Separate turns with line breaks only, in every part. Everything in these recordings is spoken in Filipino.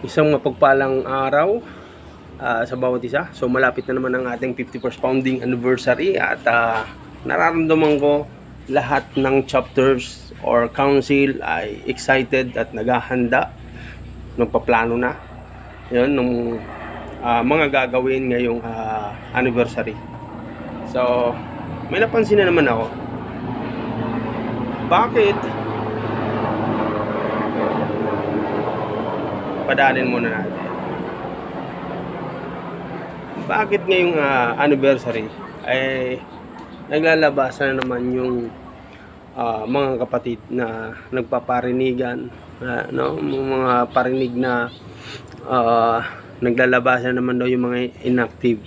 Isang mapagpalang araw ah, sa bawat isa. So malapit na naman ang ating 51st founding anniversary at ah, nararamdaman ko lahat ng chapters or council ay excited at naghahanda. Nagpaplano na. Yun nung ah, mga gagawin ngayong ah, anniversary. So may napansin na naman ako. Bakit padalin muna natin. Bakit ngayong ah, anniversary ay naglalabas na naman yung ah, mga kapatid na nagpaparinigan ah, no? Mga parinig na ah, naglalabasan naman daw yung mga inactive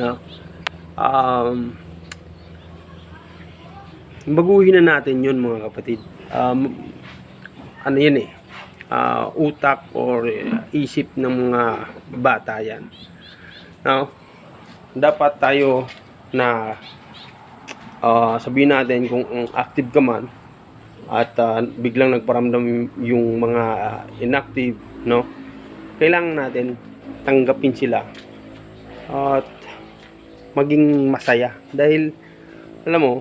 no? Um, baguhin na natin yun mga kapatid. Um, ano yan eh ah, utak or eh, isip ng mga bata yan. No dapat tayo na ah, sabihin natin kung active ka man at ah, biglang nagparamdam yung mga ah, inactive no? Kailangan natin tanggapin sila at maging masaya. Dahil alam mo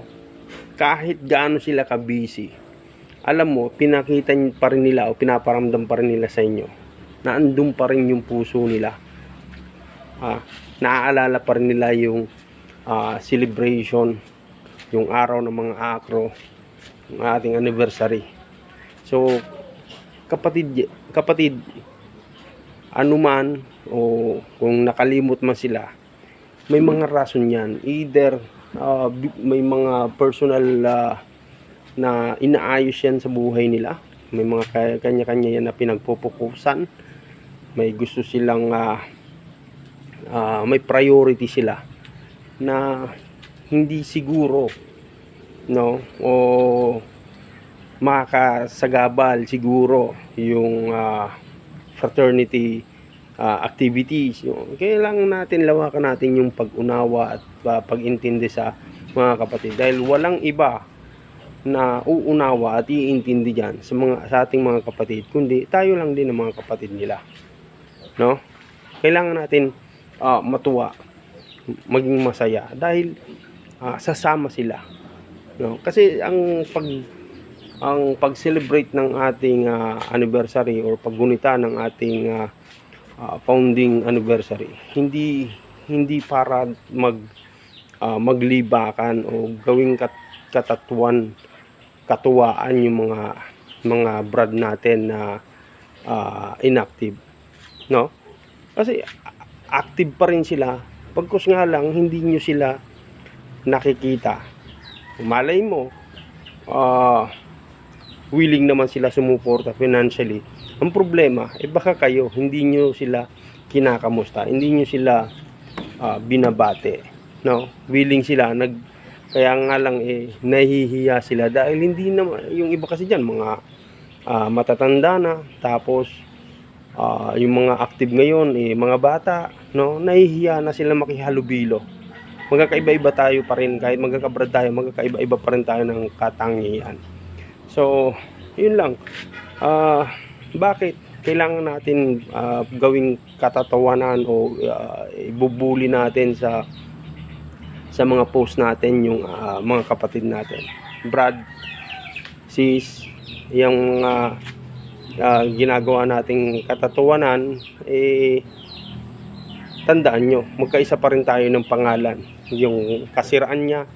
kahit gaano sila ka busy alam mo pinakita pa rin nila o pinaparamdam pa rin nila sa inyo na andun pa rin yung puso nila. Ah, naaalala pa rin nila yung ah, celebration yung araw ng mga akro ng ating anniversary. So kapatid kapatid anuman o kung nakalimot man sila may mga rason yan. Either bi- may mga personal ah, na inaayos yan sa buhay nila. May mga ka- kanya-kanya yan na pinagpupukusan. May gusto silang ah, ah, may priority sila na hindi siguro no o makakasagabal siguro yung ah, fraternity ah, activities yung kailangan natin lawakan natin yung pag-unawa at ah, pag-intindi sa mga kapatid. Dahil walang iba na uunawa at iintindi diyan sa mga sa ating mga kapatid kundi tayo lang din ang mga kapatid nila. No? Kailangan natin ah, matuwa maging masaya dahil ah, sasama sila. No? Kasi ang pag ang pag-celebrate ng ating ah, anniversary or paggunita ng ating ah, ah, founding anniversary hindi hindi para mag ah, maglibakan o gawing kat, katatuan katuwaan yung mga mga brad natin na ah, inactive no? Kasi active pa rin sila. Pagkus nga lang hindi nyo sila nakikita. Malay mo ah willing naman sila sumuporta financially. Ang problema eh baka kayo hindi nyo sila kinakamusta. Hindi nyo sila ah, binabate no? Willing sila nag kaya nga lang eh nahihiya sila dahil hindi naman yung iba kasi diyan mga ah, matatanda na. Tapos ah, yung mga active ngayon eh mga bata no nahihiya na sila makihalubilo. Magkakaiba-iba tayo pa rin. Kahit magkakabrad tayo magkakaiba-iba pa rin tayo ng katangian. So yun lang. Ah bakit kailangan natin ah, gawing katatawanan o ah, ibubuli natin sa sa mga post natin yung ah, mga kapatid natin. Brad sis yung mga ah, ginagawa nating katatawanan eh tandaan nyo magkaisa pa rin tayo ng pangalan. Yung kasiraan niya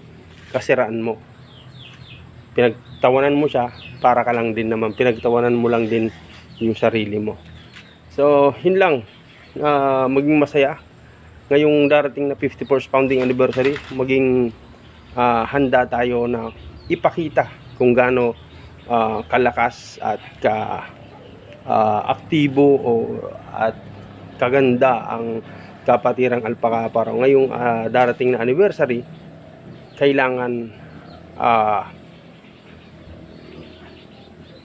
kasiraan mo. Pinagtawanan mo siya para ka lang din naman. Pinagtawanan mo lang din yung sarili mo. So yun lang. Ah, maging masaya ngayong darating na 51st founding anniversary maging ah, handa tayo na ipakita kung gaano ah, kalakas at ka ah, aktibo o at kaganda ang kapatirang alpakaparo ngayong ah, darating na anniversary kailangan ah,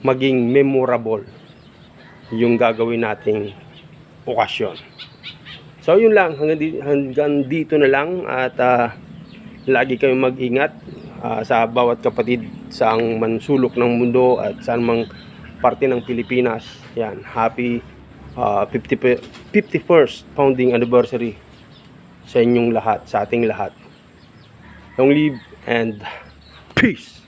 maging memorable yung gagawin nating okasyon. So yun lang hanggang, di- hanggang dito na lang at ah, lagi kayong mag-ingat ah, sa bawat kapatid sa ang mansulok ng mundo at saan mang parte ng Pilipinas. Yan, happy ah, 50 pe- 51st founding anniversary sa inyong lahat, sa ating lahat. Long live and peace!